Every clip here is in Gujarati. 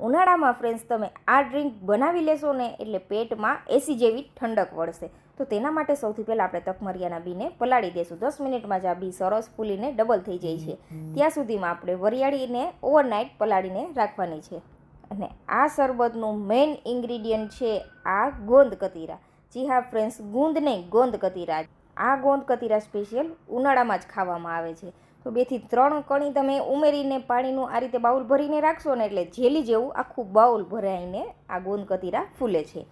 ઉનાળામાં ફ્રેન્ડ્સ તમે આ ડ્રિંક બનાવી લેશો ને એટલે પેટમાં એસી જેવી ઠંડક વળશે. તો તેના માટે સૌથી પહેલાં આપણે તકમરિયાના બીને પલાળી દઈશું દસ મિનિટમાં જ આ બી સરસ ફૂલીને ડબલ થઈ જાય છે. ત્યાં સુધીમાં આપણે વરિયાળીને ઓવરનાઇટ પલાળીને રાખવાની છે. અને આ શરબતનું મેઇન ઇન્ગ્રીડિયન્ટ છે આ ગોંદ કતીરા. જી હા ફ્રેન્ડ્સ ગુંદ નહીં ગોંદ કતીરા. આ ગોંદ કતીરા સ્પેશિયલ ઉનાળામાં જ ખાવામાં આવે છે. તો બેથી ત્રણ કણી તમે ઉમેરીને પાણીનું આ રીતે બાઉલ ભરીને રાખશો ને એટલે જેલી જેવું આખું બાઉલ ભરાઈને આ ગોંદ કતીરા ફૂલે છે.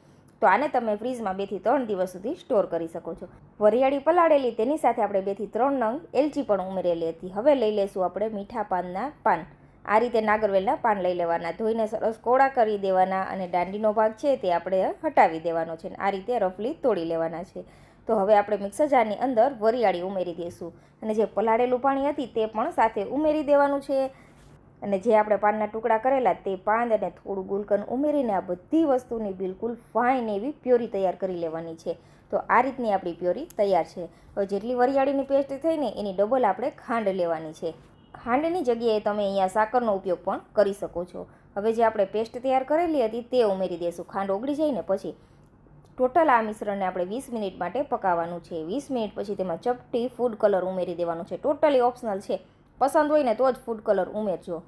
તો આને તમે ફ્રીજમાં બેથી ત્રણ દિવસ સુધી સ્ટોર કરી શકો છો. વરિયાળી પલાળેલી તેની સાથે આપણે બેથી ત્રણ નંગ એલચી પણ ઉમેરેલી હતી. હવે લઈ લેશું આપણે મીઠા પાનના પાન. આ રીતે નાગરવેલના પાન લઈ લેવાના. ધોઈને સરસ કોળા કરી દેવાના અને દાંડીનો ભાગ છે તે આપણે હટાવી દેવાનો છે આ રીતે રફલી તોડી લેવાના છે. તો હવે આપણે મિક્સર જારની અંદર વરિયાળી ઉમેરી દઈશું. અને જે પલાળેલું પાણી હતી તે પણ સાથે ઉમેરી દેવાનું છે. અને જે આપણે પાનના ટુકડા કરેલા તે પાન અને થોડું ગુલકન ઉમેરીને આ બધી વસ્તુની બિલકુલ ફાઇન એવી પ્યોરી તૈયાર કરી લેવાની છે. તો આ રીતની આપણી પ્યોરી તૈયાર છે. હવે જેટલી વરિયાળીની પેસ્ટ થઈને એની ડબલ આપણે ખાંડ લેવાની છે. ખાંડની જગ્યાએ તમે અહીંયા સાકરનો ઉપયોગ પણ કરી શકો છો. હવે જે આપણે પેસ્ટ તૈયાર કરેલી હતી તે ઉમેરી દઈશું. ખાંડ ઓગળી જાય ને પછી ટોટલ આ મિશ્રણને આપણે વીસ મિનિટ માટે પકાવવાનું છે. વીસ મિનિટ પછી તેમાં ચપટી ફૂડ કલર ઉમેરી દેવાનું છે. ટોટલી ઓપ્શનલ છે. પસંદ હોય ને તો જ ફૂડ કલર ઉમેરજો.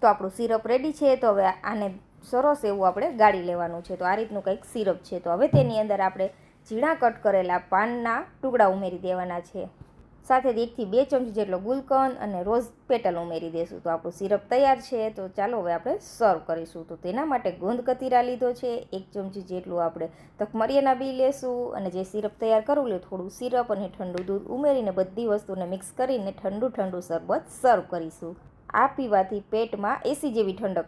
તો આપણું સિરપ રેડી છે. તો હવે આને સરસ એવું આપણે ગાળી લેવાનું છે. તો આ રીતનું કંઈક સિરપ છે. તો હવે તેની અંદર આપણે ઝીણા કટ કરેલા પાનના ટુકડા ઉમેરી દેવાના છે. સાથે જ એકથી બે ચમચી જેટલો ગુલકંદ અને રોઝ પેટલ ઉમેરી દઈશું તો આપણું સિરપ તૈયાર છે. તો ચાલો હવે આપણે સર્વ કરીશું. તો તેના માટે ગોંદ કતીરા લીધો છે. એક ચમચી જેટલું આપણે તકમરિયાના બી લેશું અને જે સિરપ તૈયાર કરવું લે થોડું સિરપ અને ઠંડુ દૂધ ઉમેરીને બધી વસ્તુને મિક્સ કરીને ઠંડુ ઠંડુ શરબત સર્વ કરીશું. આ પીવાથી પેટમાં એસી જેવી ઠંડક